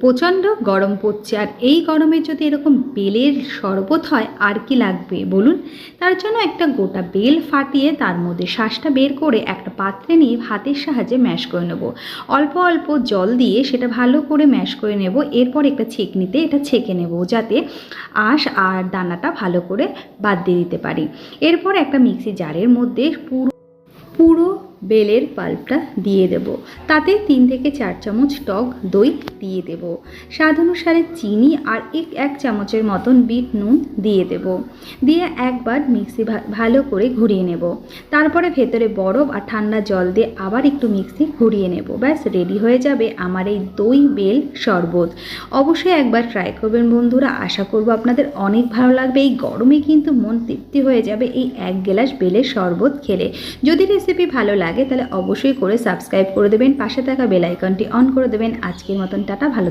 প্রচণ্ড গরম পড়ছে। আর এই গরমে যদি এরকম বেলের শরবত হয়, আর কি লাগবে বলুন? তার জন্য একটা গোটা বেল ফাটিয়ে তার মধ্যে শ্বাসটা বের করে একটা পাত্রে নিয়ে হাতের সাহায্যে ম্যাশ করে নেব। অল্প অল্প জল দিয়ে সেটা ভালো করে ম্যাশ করে নেব। এরপর একটা ছেঁকনিতে এটা ছেঁকে নেব যাতে আঁশ আর দানাটা ভালো করে বাদ দিয়ে দিতে পারি। এরপর একটা মিক্সি জারের মধ্যে পুরো পুরো বেলের পাল্পটা দিয়ে দেব। তাতে তিন থেকে চার চামচ টক দই দিয়ে দেব। স্বাদ অনুসারে চিনি আর এক এক চামচের মতন বিট নুন দিয়ে দেব। দিয়ে একবার মিক্সি ভালো করে ঘুরিয়ে নেব। তারপরে ভেতরে বরফ আর ঠান্ডা জল দিয়ে আবার একটু মিক্সি ঘুরিয়ে নেব। ব্যাস, রেডি হয়ে যাবে আমার এই দই বেল শরবত। অবশ্যই একবার ট্রাই করবেন বন্ধুরা। আশা করব আপনাদের অনেক ভালো লাগবে। এই গরমে কিন্তু মন তৃপ্তি হয়ে যাবে এই এক গ্লাস বেলের শরবত খেলে। যদি রেসিপি ভালো লাগে তাহলে অবশ্যই করে সাবস্ক্রাইব করে দেবেন, পাশে থাকা বেল আইকনটি অন করে দেবেন। আজকের মতন, টাটা, ভালো